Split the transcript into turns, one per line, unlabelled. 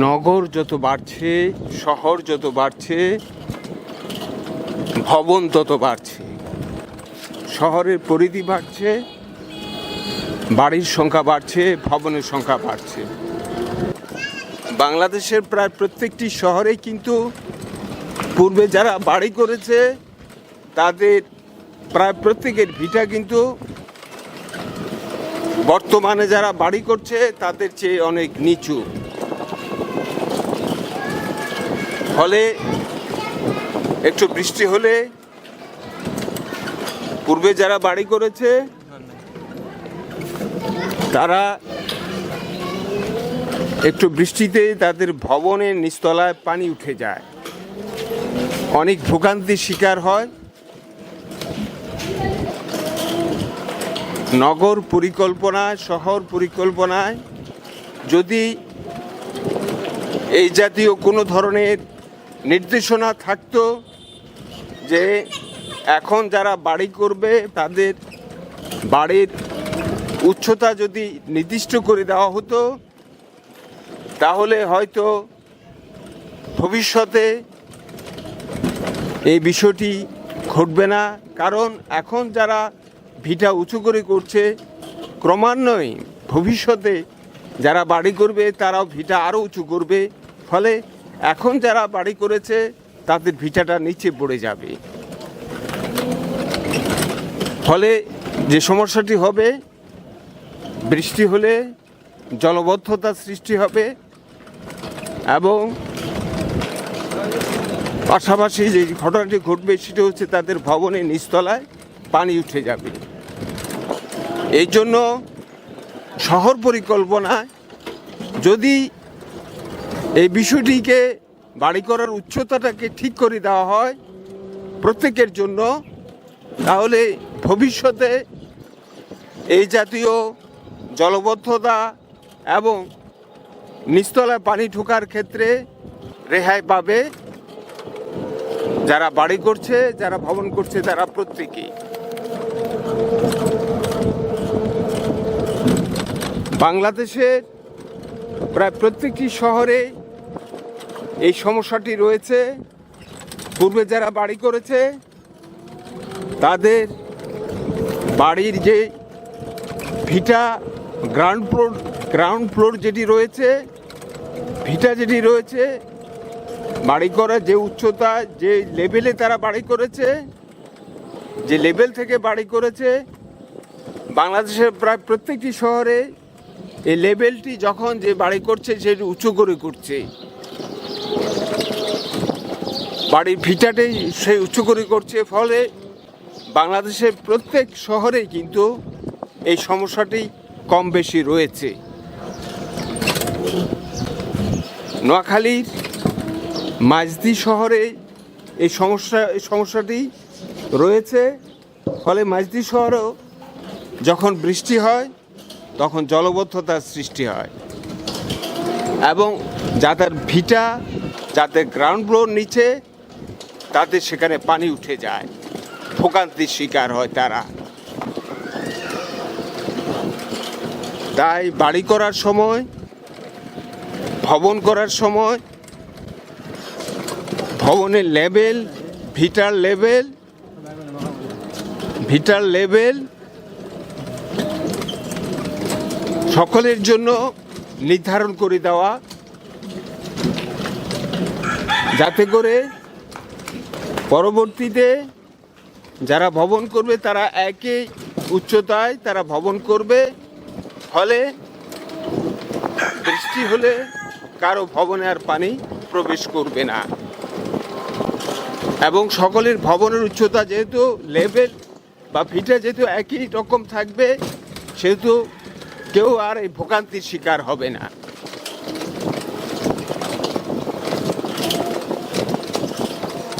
নগর যত বাড়ছে, শহর যত বাড়ছে, ভবন তত বাড়ছে। শহরের পরিধি বাড়ছে, বাড়ির সংখ্যা বাড়ছে, ভবনের সংখ্যা বাড়ছে। বাংলাদেশের প্রায় প্রত্যেকটি শহরেই কিন্তু পূর্বে যারা বাড়ি করেছে, তাদের প্রায় প্রত্যেকের ভিটা কিন্তু বর্তমানে যারা বাড়ি করছে, তাদের চেয়ে অনেক নিচু। ফলে একটু বৃষ্টি হলে পূর্বে যারা বাড়ি করেছে, তারা একটু বৃষ্টিতে তাদের ভবনের নিচতলায় পানি উঠে যায়। অনেক ভোগান্তির শিকার হয়। নগর পরিকল্পনায়, শহর পরিকল্পনায় যদি এই জাতীয় কোনো ধরনের নির্দেশনা থাকতো যে এখন যারা বাড়ি করবে, তাদের বাড়ির উচ্চতা যদি নির্দিষ্ট করে দেওয়া হতো, তাহলে হয়তো ভবিষ্যতে এই বিষয়টি ঘটবে না। কারণ এখন যারা ভিটা উঁচু করে করছে, ক্রমান্বয়ে ভবিষ্যতে যারা বাড়ি করবে, তারাও ভিটা আরও উঁচু করবে। ফলে এখন যারা বাড়ি করেছে, তাদের ভিটাটা নিচে পড়ে যাবে। ফলে যে সমস্যাটি হবে, বৃষ্টি হলে জলবদ্ধতার সৃষ্টি হবে এবং পাশাপাশি যে ঘটনাটি ঘটবে সেটা হচ্ছে তাদের ভবনের নিচতলায় পানি উঠে যাবে। এই জন্য শহর পরিকল্পনায় যদি এই বিষয়টিকে বাড়ি করার উচ্চতাটাকে ঠিক করে দেওয়া হয় প্রত্যেকের জন্য। তাহলে ভবিষ্যতে এই জাতীয় জলবদ্ধতা এবং নিচতলায় পানি ঢোকার ক্ষেত্রে রেহাই পাবে যারা বাড়ি করছে, যারা ভবন করছে, তারা প্রত্যেকেই। বাংলাদেশের প্রায় প্রত্যেকটি শহরে এই সমস্যাটি রয়েছে। পূর্বে যারা বাড়ি করেছে, তাদের বাড়ির যে ভিটা গ্রাউন্ড ফ্লোর গ্রাউন্ড ফ্লোর যেটি রয়েছে, ভিটা যেটি রয়েছে, বাড়ি করার যে উচ্চতা, যে লেভেলে তারা বাড়ি করেছে, যে লেভেল থেকে বাড়ি করেছে, বাংলাদেশের প্রায় প্রত্যেকটি শহরে এই লেভেলটি যখন যে বাড়ি করছে সেটি উঁচু করে করছে। বাড়ির ভিটাটাই সেই উঁচু করে করছে, ফলে বাংলাদেশের প্রত্যেক শহরেই কিন্তু এই সমস্যাটি কম বেশি রয়েছে। নোয়াখালীর মাঝদি শহরে এই সমস্যা, এই সমস্যাটি রয়েছে, ফলে মাঝদি শহরেও যখন বৃষ্টি হয়, তখন জলবদ্ধতার সৃষ্টি হয়। এবং যাদের ভিটা, যাদের গ্রাউন্ড ফ্লোর নিচে তাদের সেখানে পানি উঠে যায়। ভোগান্তির শিকার হয় তারা। তাই বাড়ি করার সময়, ভবন করার সময়, ভবনের লেভেল, ভিটার লেভেল ভিটার লেভেল, সকলের জন্য নির্ধারণ করে দেওয়া, যাতে করে পরবর্তীতে যারা ভবন করবে তারা একই উচ্চতায় তারা ভবন করবে। ফলে বৃষ্টি হলে কারও ভবনে আর পানি প্রবেশ করবে না। এবং সকলের ভবনের উচ্চতা যেহেতু লেভেল বা ভিটা যেহেতু একই রকম থাকবে, সেহেতু কেউ আর এই ভোগান্তির শিকার হবে না।